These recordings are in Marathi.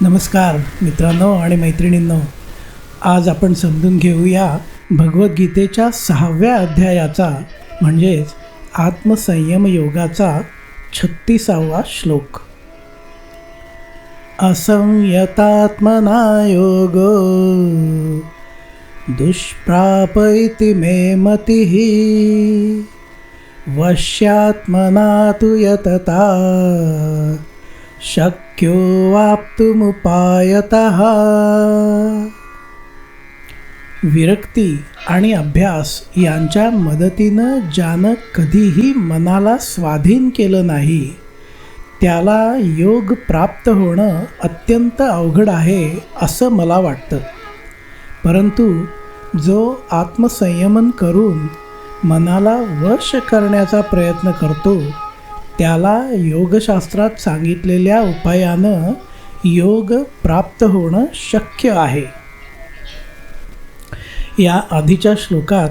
नमस्कार मित्रांनो आणि मैत्रिणींनो. आज आपण समजून घेऊया भगवद्गीतेच्या सहाव्या अध्यायाचा म्हणजेच आत्मसंयम योगाचा छत्तीसावा श्लोक. असंयतात्मना योग दुष्प्राप इति मे मतिः वश्यात्मना तु यतता शक्यो वाप्तुमुपायतः विरक्ती आणि अभ्यास यांच्या मदतीनं ज्यानं कधीही मनाला स्वाधीन केलं नाही त्याला योग प्राप्त होणं अत्यंत अवघड आहे असं मला वाटतं. परंतु जो आत्मसंयमन करून मनाला वश करण्याचा प्रयत्न करतो त्याला योगशास्त्रात सांगितलेल्या उपायानं योग प्राप्त होणं शक्य आहे. या आधीच्या श्लोकात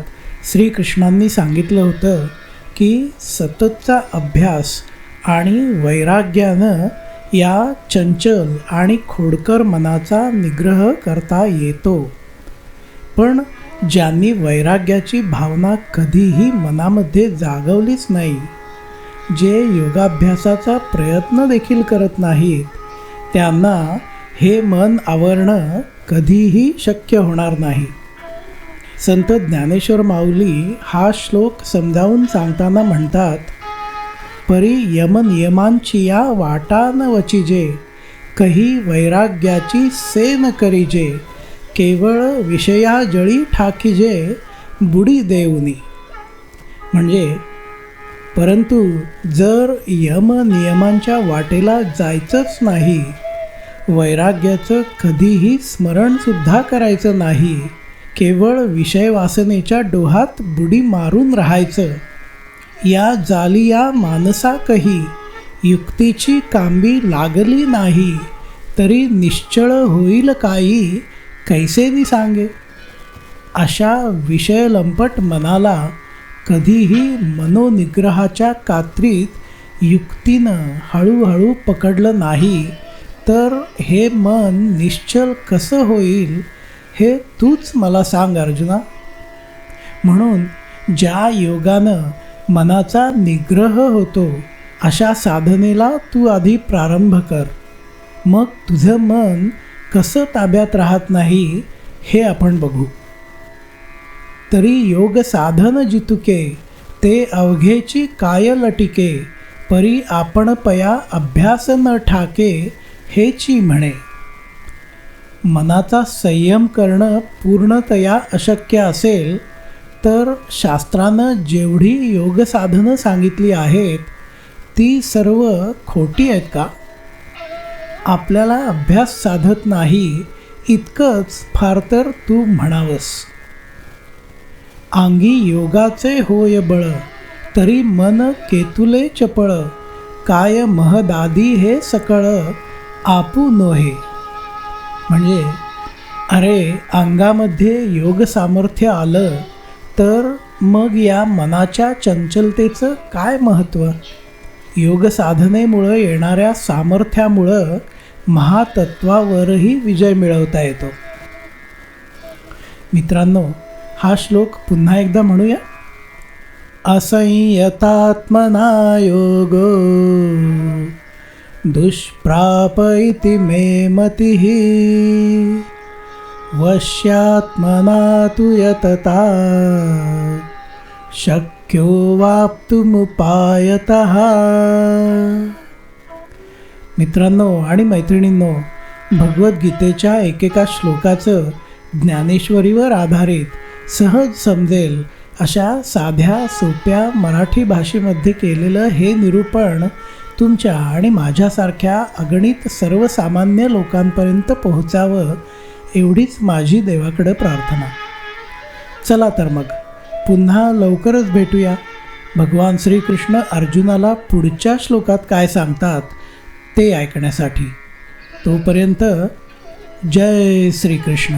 श्रीकृष्णांनी सांगितलं होतं की सततचा अभ्यास आणि वैराग्यानं या चंचल आणि खोडकर मनाचा निग्रह करता येतो. पण ज्यांनी वैराग्याची भावना कधीही मनामध्ये जागवलीच नाही जे योगाभ्यासाचा प्रयत्न देखील करत नाहीत त्यांना हे मन आवरणं कधीही शक्य होणार नाही. संत ज्ञानेश्वर माऊली हा श्लोक समजावून सांगताना म्हणतात परी यमनियमांची या वाटा न वचिजे कही वैराग्याची सेन करीजे केवळ विषया जळी ठाकीजे बुडी देऊनी. म्हणजे परंतु जर यम नियमांच्या वाटेला जायचंच नाही वैराग्याचं कधीही स्मरणसुद्धा करायचं नाही केवळ विषय वासनेच्या डोहात बुडी मारून राहायचं या जालिया मानसाकही युक्तीची कांबी लागली नाही तरी निश्चळ होईल काही कैसेनी सांगे. अशा विषयलंपट मनाला कधीही मनोनिग्रहाच्या कात्रीत युक्तीनं हळूहळू पकडलं नाही तर हे मन निश्चल कसं होईल हे तूच मला सांग अर्जुना. म्हणून ज्या योगानं मनाचा निग्रह होतो अशा साधनेला तू आधी प्रारंभ कर. मग तुझं मन कसं ताब्यात राहत नाही हे आपण बघू. तरी योग साधन जितुके ते अवघेची काय लटिके परी आपण पया अभ्यास न ठाके हेची म्हणे. मनाचा संयम करणं पूर्णतया अशक्य असेल तर शास्त्रानं जेवढी योग साधनं सांगितली आहेत ती सर्व खोटी आहेत का? आपल्याला अभ्यास साधत नाही इतकंच फार तर तू म्हणावंस. अंगी योगाचे होय बळ तरी मन केतुले चपळ काय महदादी हे सकळ आपू नोहे. म्हणजे अरे अंगामध्ये योग सामर्थ्य आलं तर मग या मनाच्या चंचलतेचं काय महत्त्व योग साधनेमुळं येणाऱ्या सामर्थ्यामुळं महातत्वावरही विजय मिळवता येतो. मित्रांनो हा श्लोक पुन्हा एकदा म्हणूया. असंयतात्मना योगो दुष्प्राप इति मे मतिः. वश्यात्मना तु यतता. शक्यो वाप्तुमुपायतः. मित्रांनो आणि मैत्रिणींनो भगवद्गीतेच्या एकेका श्लोकाचं ज्ञानेश्वरीवर आधारित सहज समजेल. अशा साध्या सोप्या मराठी भाषेमध्ये केलेलं हे निरूपण तुमच्या आणि माझ्यासारख्या अगणित सर्वसामान्य लोकांपर्यंत पोहोचावं एवढीच माझी देवाकडं प्रार्थना. चला तर मग पुन्हा लवकरच भेटूया. भगवान श्रीकृष्ण अर्जुनाला पुढच्या श्लोकात काय सांगतात ते ऐकण्यासाठी. तोपर्यंत जय श्रीकृष्ण.